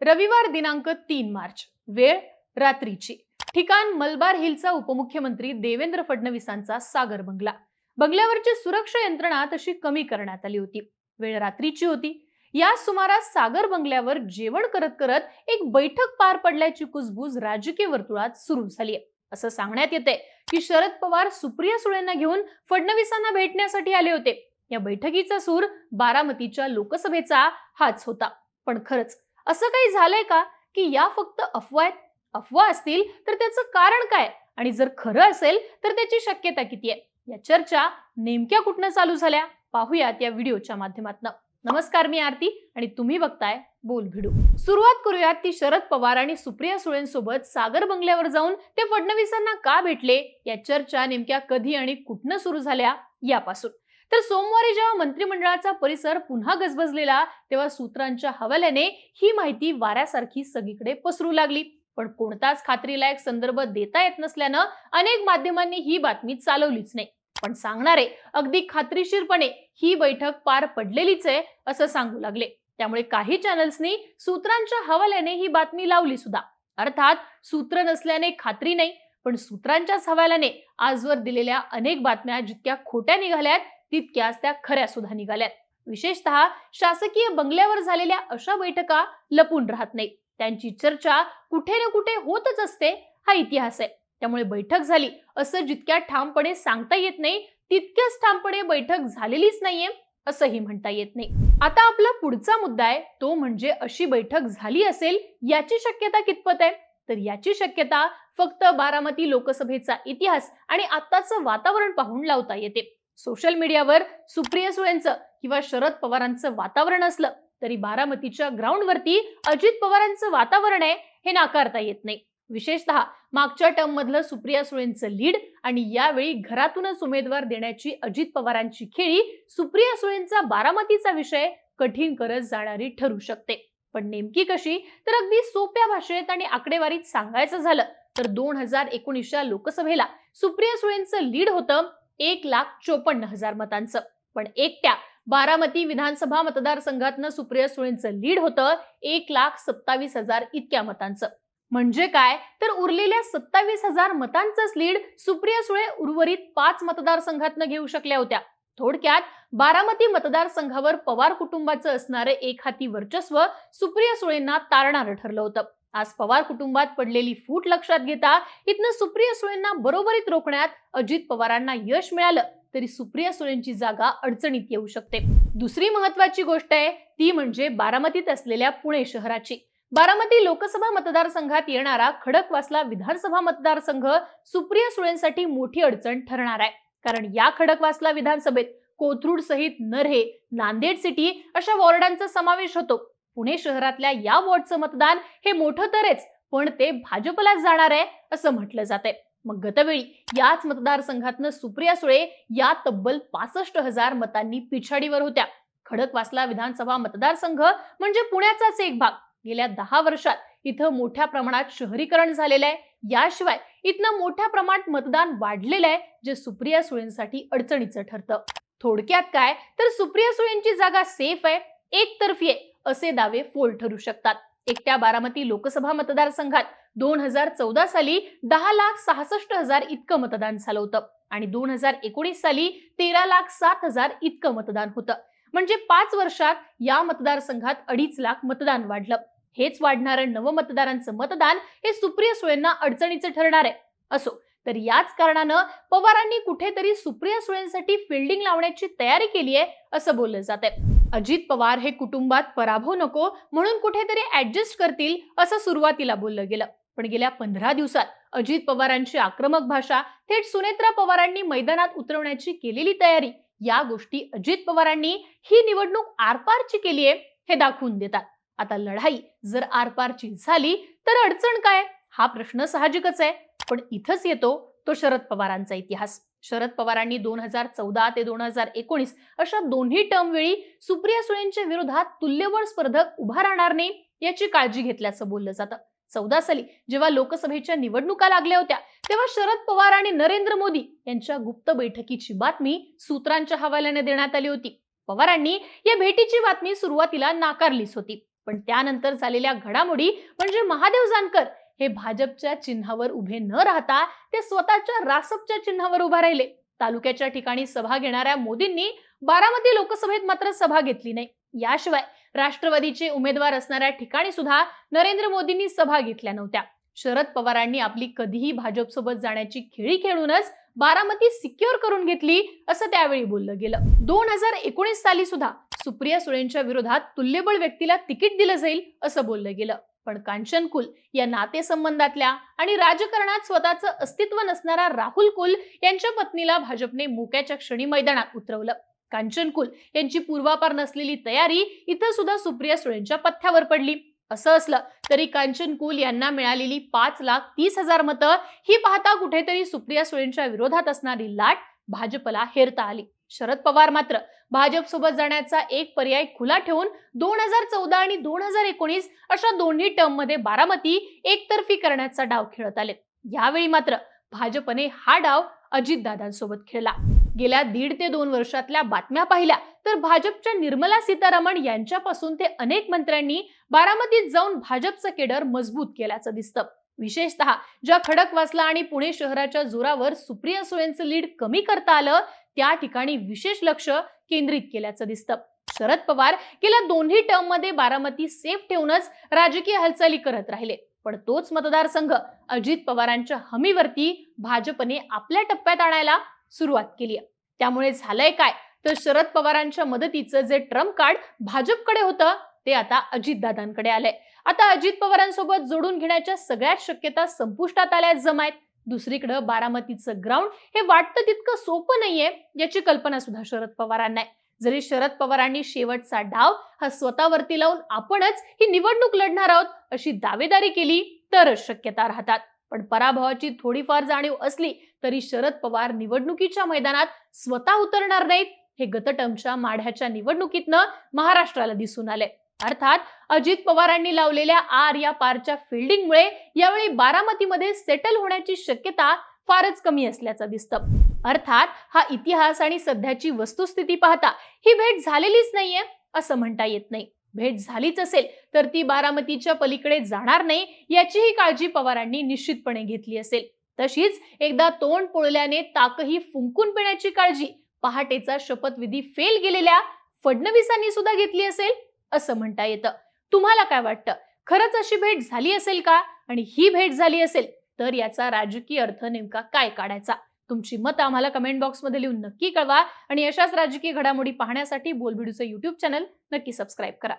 रविवार दिनांक तीन मार्च वेळ रात्रीची. ठिकाण मलबार हिलचा उपमुख्यमंत्री देवेंद्र फडणवीसांचा सागर बंगला. बंगल्यावरची सुरक्षा यंत्रणा तशी कमी करण्यात आली होती. वेळ रात्रीची होती. या सुमारास सागर बंगल्यावर जेवण करत करत एक बैठक पार पडल्याची कुजबूज राजकीय वर्तुळात सुरू झाली असं सांगण्यात येते की शरद पवार सुप्रिया सुळेंना घेऊन फडणवीसांना भेटण्यासाठी आले होते. या बैठकीचा सूर बारामतीच्या लोकसभेचा हाच होता. पण खरंच असं काही झालंय का? की या फक्त अफवा आहेत? अफवा असतील तर त्याचं कारण काय? आणि जर खरं असेल तर त्याची शक्यता किती आहे? या चर्चा नेमक्या कुठनं चालू झाल्या? पाहूयात या व्हिडिओच्या माध्यमातून. नमस्कार मी आरती आणि तुम्ही बघताय बोल भिडू. सुरुवात करूयात ती शरद पवार आणि सुप्रिया सुळेंसोबत सागर बंगल्यावर जाऊन ते फडणवीसांना का भेटले? या चर्चा नेमक्या कधी आणि कुठनं सुरू झाल्या? यापासून. तर सोमवारी जेव्हा मंत्रिमंडळाचा परिसर पुन्हा गजबजलेला तेव्हा सूत्रांच्या हवाल्याने ही माहिती वाऱ्यासारखी सगळीकडे पसरू लागली. पण कोणताच खात्रीलायक संदर्भ देता येत नसल्यानं अनेक माध्यमांनी ही बातमी चालवलीच नाही. पण सांगणारे अगदी खात्रीशीरपणे ही बैठक पार पडलेलीच आहे असं सांगू लागले. त्यामुळे काही चॅनल्सनी सूत्रांच्या हवाल्याने ही बातमी लावली सुद्धा. अर्थात सूत्र नसल्याने खात्री नाही पण सूत्रांच्याच हवाल्याने आजवर दिलेल्या अनेक बातम्या जितक्या खोट्या निघाल्यात तितक्याच त्या खऱ्या सुद्धा निघाल्यात. विशेषतः शासकीय बंगल्यावर झालेल्या अशा बैठका लपून राहत नाही त्यांची चर्चा कुठे ना कुठे होतच असते हा इतिहास आहे. त्यामुळे बैठक झाली. असं जितक्या ठामपणे सांगता येत नाही तितक्याच ठामपणे बैठक झालेलीच नाहीये असंही म्हणता येत नाही. आता आपला पुढचा मुद्दा आहे तो म्हणजे अशी बैठक झाली असेल याची शक्यता कितपत आहे? तर याची शक्यता फक्त बारामती लोकसभेचा इतिहास आणि आत्ताचं वातावरण पाहून लावता येते. सोशल मीडियावर सुप्रिया सुळेंचं किंवा शरद पवारांचं वातावरण असलं तरी बारामतीच्या ग्राउंडवरती अजित पवारांचं वातावरण आहे हे नाकारता येत नाही. विशेषतः मागच्या टर्म मधलं सुप्रिया सुळेंचं लीड आणि यावेळी घरातूनच उमेदवार देण्याची अजित पवारांची खेळी सुप्रिया सुळेंचा बारामतीचा विषय कठीण करत जाणारी ठरू शकते. पण नेमकी कशी? तर अगदी सोप्या भाषेत आणि आकडेवारीत सांगायचं झालं तर दोन हजार एकोणीसच्या लोकसभेला सुप्रिया सुळेंचं लीड होतं एक लाख चोपन्न हजार मतांचं. पण एकट्या बारामती विधानसभा मतदारसंघातनं सुप्रिया सुळेंचं लीड होतं एक लाख सत्तावीस हजार इतक्या मतांचं. म्हणजे काय? तर उरलेल्या सत्तावीस हजार मतांचंच लीड सुप्रिया सुळे उर्वरित पाच मतदारसंघातनं घेऊ शकल्या होत्या. थोडक्यात बारामती मतदारसंघावर पवार कुटुंबाचं असणारं एक हाती वर्चस्व सुप्रिया सुळेंना तारणारं ठरलं होतं. आज पवार कुटुंबात पडलेली फूट लक्षात घेता इथनं सुप्रिया सुळेंना बरोबरीत रोखण्यात अजित पवारांना यश मिळालं तरी सुप्रिया सुळेंची जागा अडचणीत येऊ शकते. दुसरी महत्वाची गोष्ट आहे ती म्हणजे बारामतीत असलेल्या पुणे शहराची. बारामती लोकसभा मतदारसंघात येणारा खडकवासला विधानसभा मतदारसंघ सुप्रिया सुळेंसाठी मोठी अडचण ठरणार आहे. कारण या खडकवासला विधानसभेत कोथरूड सहित नरहे नांदेड सिटी अशा वॉर्डांचा समावेश होतो. पुणे शहरातल्या या वॉर्डचं मतदान हे मोठं तरच पण ते भाजपलाच जाणार आहे असं म्हटलं जाते मग गतवेळी याच मतदारसंघातनं सुप्रिया सुळे या तब्बल पासष्ट हजार मतांनी पिछाडीवर होत्या. खडकवासला विधानसभा मतदारसंघ म्हणजे पुण्याचाच एक भाग. गेल्या दहा वर्षात इथं मोठ्या प्रमाणात शहरीकरण झालेलं आहे. याशिवाय इथनं मोठ्या प्रमाणात मतदान वाढलेलं आहे जे सुप्रिया सुळेंसाठी अडचणीचं ठरतं. थोडक्यात काय तर सुप्रिया सुळेंची जागा सेफ आहे एकतर्फी आहे. असे दावे फोल ठरू शकतात. एकट्या बारामती लोकसभा मतदारसंघात दोन हजार चौदा साली दहा लाख सहासष्ट हजार इतकं मतदान झालं होतं आणि दोन हजार एकोणीस साली तेरा लाख सात हजार इतकं मतदान होतं. म्हणजे पाच वर्षात या मतदारसंघात अडीच लाख मतदान वाढलं. हेच वाढणारं नवमतदारांचं मतदान हे सुप्रिया सुळेंना अडचणीचं ठरणार आहे. असो तर याच कारणानं पवारांनी कुठेतरी सुप्रिया सुळेंसाठी फिल्डिंग लावण्याची तयारी केली आहे असं बोललं जात आहे अजित पवार हे कुटुंबात पराभव नको म्हणून कुठेतरी ऍडजस्ट करतील असं सुरुवातीला बोललं गेलं. पण गेल्या पंधरा दिवसात अजित पवारांची आक्रमक भाषा थेट सुनेत्रा पवारांनी मैदानात उतरवण्याची केलेली तयारी या गोष्टी अजित पवारांनी ही निवडणूक आरपारची केली आहे हे दाखवून देतात. आता लढाई जर आरपारची झाली तर अडचण काय? हा प्रश्न साहजिकच आहे. पण इथंच येतो तो शरद पवारांचा इतिहास. शरद पवारांनी दोन हजार चौदा ते दोन हजार एकोणीस अशा दोन्ही टर्म वेळी सुप्रिया सुळेंच्या विरोधात तुल्यबळ स्पर्धक उभा राहणार नाही याची काळजी घेतल्याचं बोललं जातं. चौदा साली जेव्हा लोकसभेच्या निवडणुका लागल्या होत्या तेव्हा शरद पवार आणि नरेंद्र मोदी यांच्या गुप्त बैठकीची बातमी सूत्रांच्या हवाल्याने देण्यात आली होती. पवारांनी या भेटीची बातमी सुरुवातीला नाकारलीच होती. पण त्यानंतर झालेल्या घडामोडी म्हणजे महादेव जानकर हे भाजपच्या चिन्हावर उभे न राहता ते स्वतःच्या रासपच्या चिन्हावर उभा राहिले. तालुक्याच्या ठिकाणी सभा घेणाऱ्या मोदींनी बारामती लोकसभेत मात्र सभा घेतली नाही. याशिवाय राष्ट्रवादीचे उमेदवार असणाऱ्या ठिकाणी सुद्धा नरेंद्र मोदींनी सभा घेतल्या नव्हत्या. शरद पवारांनी आपली कधीही भाजपसोबत जाण्याची खेळी खेळूनच बारामती सिक्युअर करून घेतली असं त्यावेळी बोललं गेलं. दोन हजार एकोणीस साली सुद्धा सुप्रिया सुळेंच्या विरोधात तुल्यबळ व्यक्तीला तिकीट दिलं जाईल असं बोललं गेलं. पण कांचन कुल या नातेसंबंधातल्या आणि राजकारणात स्वतःचं अस्तित्व नसणारा राहुल कुल यांच्या पत्नीला भाजपने मोक्याच्या क्षणी मैदानात उतरवलं. कांचन कुल यांची पूर्वापार नसलेली तयारी इथं सुद्धा सुप्रिया सुळेंच्या पथ्यावर पडली. असं असलं तरी कांचन कुल यांना मिळालेली पाच लाख तीस हजार मतं ही पाहता कुठेतरी सुप्रिया सुळेंच्या विरोधात असणारी लाट भाजपला हेरता आली. शरद पवार मात्र भाजप सोबत जाण्याचा एक पर्याय खुला ठेवून दोन हजार चौदा आणि दोन हजार एकोणीस अशा दोन्ही टर्ममध्ये बारामती एकतर्फी करण्याचा डाव खेळत आले. यावेळी मात्र भाजपने हा डाव अजितदादांसोबत खेळला. गेल्या दीड ते दोन वर्षातल्या बातम्या पाहिल्या तर भाजपच्या निर्मला सीतारामन यांच्यापासून ते अनेक मंत्र्यांनी बारामतीत जाऊन भाजपचं केडर मजबूत केल्याचं दिसतं. विशेषतः ज्या खडकवासला आणि पुणे शहराच्या जोरावर सुप्रिया सुळेंचं लीड कमी करता आलं त्या ठिकाणी विशेष लक्ष केंद्रित केल्याचं दिसतं. शरद पवार गेल्या दोन्ही टर्ममध्ये बारामती सेफ ठेवूनच राजकीय हालचाली करत राहिले. पण तोच मतदारसंघ अजित पवारांच्या हमीवरती भाजपने आपल्या टप्प्यात आणायला सुरुवात केली आहे. त्यामुळे झालंय काय? तर शरद पवारांच्या मदतीचं जे ट्रम्प कार्ड भाजपकडे होतं ते आता अजितदादांकडे आलंय. आता अजित पवारांसोबत जोडून घेण्याच्या सगळ्याच शक्यता संपुष्टात आल्या जमायत. दुसरीकडं बारामतीचं ग्राउंड हे वाटतं तितकं सोपं नाहीये याची कल्पना सुद्धा शरद पवारांना आहे. जरी शरद पवारांनी शेवटचा डाव हा स्वतःवरती लावून आपणच ही निवडणूक लढणार आहोत अशी दावेदारी केली तरच शक्यता राहतात. पण पराभवाची थोडीफार जाणीव असली तरी शरद पवार निवडणुकीच्या मैदानात स्वतः उतरणार नाहीत हे गतटमच्या माढ्याच्या निवडणुकीतनं महाराष्ट्राला दिसून आले अर्थात अजित पवारांनी लावलेल्या आर या पारच्या फिल्डिंगमुळे यावेळी बारामतीमध्ये सेटल होण्याची शक्यता फारच कमी असल्याचं दिसतं. अर्थात हा इतिहास आणि सध्याची वस्तुस्थिती पाहता ही भेट झालेलीच नाहीये असं म्हणता येत नाही. भेट झालीच असेल तर ती बारामतीच्या पलीकडे जाणार नाही याचीही काळजी पवारांनी निश्चितपणे घेतली असेल. तशीच एकदा तोंड पोळल्याने ताकही फुंकून पिण्याची काळजी पहाटेचा शपथविधी फेल गेलेल्या फडणवीसांनी सुद्धा घेतली असेल. असं म्हणता येतं. तुम्हाला काय वाटतं? खरंच अशी भेट झाली असेल का? आणि ही भेट झाली असेल तर याचा राजकीय अर्थ नेमका काय काढायचा? तुमची मतं आम्हाला कमेंट बॉक्समध्ये लिहून नक्की कळवा. आणि अशाच राजकीय घडामोडी पाहण्यासाठी बोलबिडूचं युट्यूब चॅनल नक्की सबस्क्राईब करा.